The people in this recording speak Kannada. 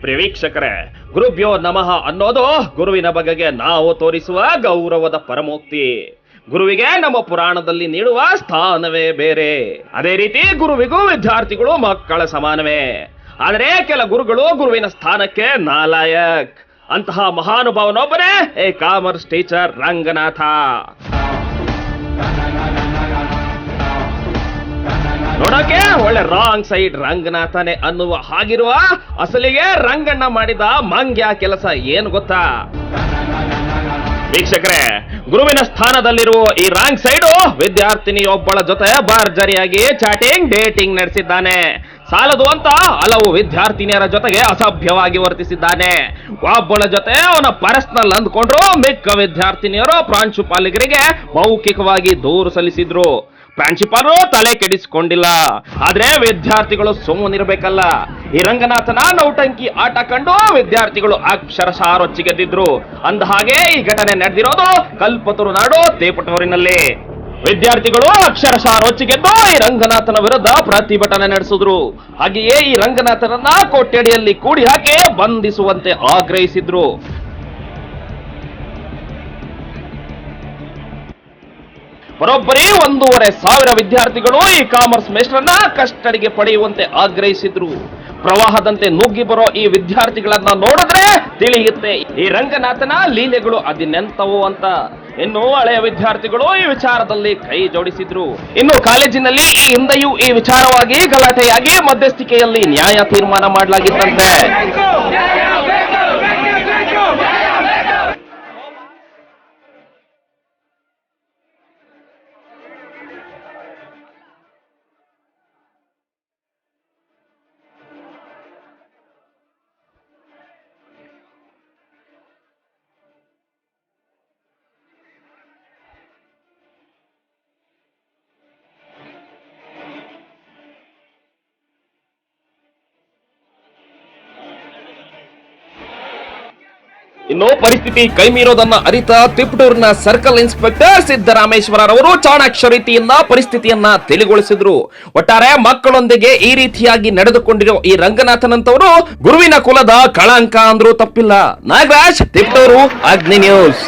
ಪ್ರಿವೀಕ್ಷಕರೇ, ಗುರುಭ್ಯೋ ನಮಃ ಅನ್ನೋದು ಗುರುವಿನ ಬಗೆಗೆ ನಾವು ತೋರಿಸುವ ಗೌರವದ ಪರಮೋಕ್ತಿ. ಗುರುವಿಗೆ ನಮ್ಮ ಪುರಾಣದಲ್ಲಿ ನೀಡುವ ಸ್ಥಾನವೇ ಬೇರೆ. ಅದೇ ರೀತಿ ಗುರುವಿಗೂ ವಿದ್ಯಾರ್ಥಿಗಳು ಮಕ್ಕಳ ಸಮಾನವೇ. ಆದರೆ ಕೆಲ ಗುರುಗಳು ಗುರುವಿನ ಸ್ಥಾನಕ್ಕೆ ನಾಲಾಯಕ್. ಅಂತಹ ಮಹಾನುಭಾವನೊಬ್ಬನೇ ಏ ಕಾಮರ್ಸ್ ಟೀಚರ್ ರಂಗನಾಥ. ನೋಡೋಕೆ? ಒಳ್ಳೆ ರಾಂಗ್ ಸೈಡ್ ರಂಗನಾಥನೇ ಅನ್ನುವ ಹಾಗಿರುವ ಅಸಲಿಗೆ ರಂಗಣ್ಣ ಮಾಡಿದ ಮಂಗ್ಯ ಕೆಲಸ ಏನು ಗೊತ್ತಾ? ವೀಕ್ಷಕರೇ, ಗುರುವಿನ ಸ್ಥಾನದಲ್ಲಿರುವ ಈ ರಾಂಗ್ ಸೈಡು ವಿದ್ಯಾರ್ಥಿನಿಯೊಬ್ಬಳ ಜೊತೆ ಭರ್ಜರಿಯಾಗಿ ಚಾಟಿಂಗ್ ಡೇಟಿಂಗ್ ನಡೆಸಿದ್ದಾನೆ. ಸಾಲದು ಅಂತ ಹಲವು ವಿದ್ಯಾರ್ಥಿನಿಯರ ಜೊತೆಗೆ ಅಸಭ್ಯವಾಗಿ ವರ್ತಿಸಿದ್ದಾನೆ. ಒಬ್ಬಳ ಜೊತೆ ಅವನ ಪರ್ಸ್ನಲ್ ಅಂದ್ಕೊಂಡ್ರು ಮಿಕ್ಕ ವಿದ್ಯಾರ್ಥಿನಿಯರು ಪ್ರಾಂಶುಪಾಲಕರಿಗೆ ಮೌಖಿಕವಾಗಿ ದೂರು ಸಲ್ಲಿಸಿದ್ರು. ಪ್ರಾಂಶುಪಾಲರು ತಲೆ ಕೆಡಿಸಿಕೊಂಡಿಲ್ಲ. ಆದ್ರೆ ವಿದ್ಯಾರ್ಥಿಗಳು ಸುಮ್ಮನಿರ್ಬೇಕಲ್ಲ. ಈ ರಂಗನಾಥನ ನೌಟಂಕಿ ಆಟ ಕಂಡು ವಿದ್ಯಾರ್ಥಿಗಳು ಅಕ್ಷರಶಃ ರೊಚ್ಚಿಗೆದ್ದಿದ್ರು ಅಂದ ಹಾಗೆ ಈ ಘಟನೆ ನಡೆದಿರೋದು ಕಲ್ಪತರು ನಾಡು ತೇಪಟೂರಿನಲ್ಲಿ. ವಿದ್ಯಾರ್ಥಿಗಳು ಅಕ್ಷರಶಃ ರೊಚ್ಚಿಗೆದ್ದು ಈ ರಂಗನಾಥನ ವಿರುದ್ಧ ಪ್ರತಿಭಟನೆ ನಡೆಸಿದ್ರು. ಹಾಗೆಯೇ ಈ ರಂಗನಾಥನನ್ನ ಕೊಠಡಿಯಲ್ಲಿ ಕೂಡಿ ಹಾಕಿ ಬಂಧಿಸುವಂತೆ ಆಗ್ರಹಿಸಿದ್ರು. ಬರೋಬ್ಬರಿ ಒಂದೂವರೆ ಸಾವಿರ ವಿದ್ಯಾರ್ಥಿಗಳು ಈ ಕಾಮರ್ಸ್ ಮೇಸ್ಟರ್ನ ಕಸ್ಟಡಿಗೆ ಪಡೆಯುವಂತೆ ಆಗ್ರಹಿಸಿದ್ರು. ಪ್ರವಾಹದಂತೆ ನುಗ್ಗಿ ಬರೋ ಈ ವಿದ್ಯಾರ್ಥಿಗಳನ್ನ ನೋಡಿದ್ರೆ ತಿಳಿಯುತ್ತೆ. ಈ ರಂಗನಾಥನ ಲೀಲೆಗಳು ಅದಿನೆಂತವು ಅಂತ. ಇನ್ನು ಹಳೆಯ ವಿದ್ಯಾರ್ಥಿಗಳು ಈ ವಿಚಾರದಲ್ಲಿ ಕೈ ಜೋಡಿಸಿದ್ರು. ಇನ್ನು ಕಾಲೇಜಿನಲ್ಲಿ ಈ ಹಿಂದೆಯೂ ಈ ವಿಚಾರವಾಗಿ ಗಲಾಟೆಯಾಗಿ ಮಧ್ಯಸ್ಥಿಕೆಯಲ್ಲಿ ನ್ಯಾಯ ತೀರ್ಮಾನ ಮಾಡಲಾಗಿತ್ತಂತೆ. ಇನ್ನು ಪರಿಸ್ಥಿತಿ ಕೈ ಮೀರೋದನ್ನ ಅರಿತ ತಿಪ್ಟೂರ್ನ ಸರ್ಕಲ್ ಇನ್ಸ್ಪೆಕ್ಟರ್ ಸಿದ್ದರಾಮೇಶ್ವರರವರು ಚಾಣಾಕ್ಷ ರೀತಿಯಿಂದ ಪರಿಸ್ಥಿತಿಯನ್ನ ತಿಳಿಗೊಳಿಸಿದ್ರು. ಒಟ್ಟಾರೆ ಮಕ್ಕಳೊಂದಿಗೆ ಈ ರೀತಿಯಾಗಿ ನಡೆದುಕೊಂಡಿರೋ ಈ ರಂಗನಾಥನಂತವರು ಗುರುವಿನ ಕುಲದ ಕಳಂಕ ಅಂದ್ರೂ ತಪ್ಪಿಲ್ಲ. ನಾಗರಾಜ್, ತಿಪ್ಟೂರು, ಅಗ್ನಿ ನ್ಯೂಸ್.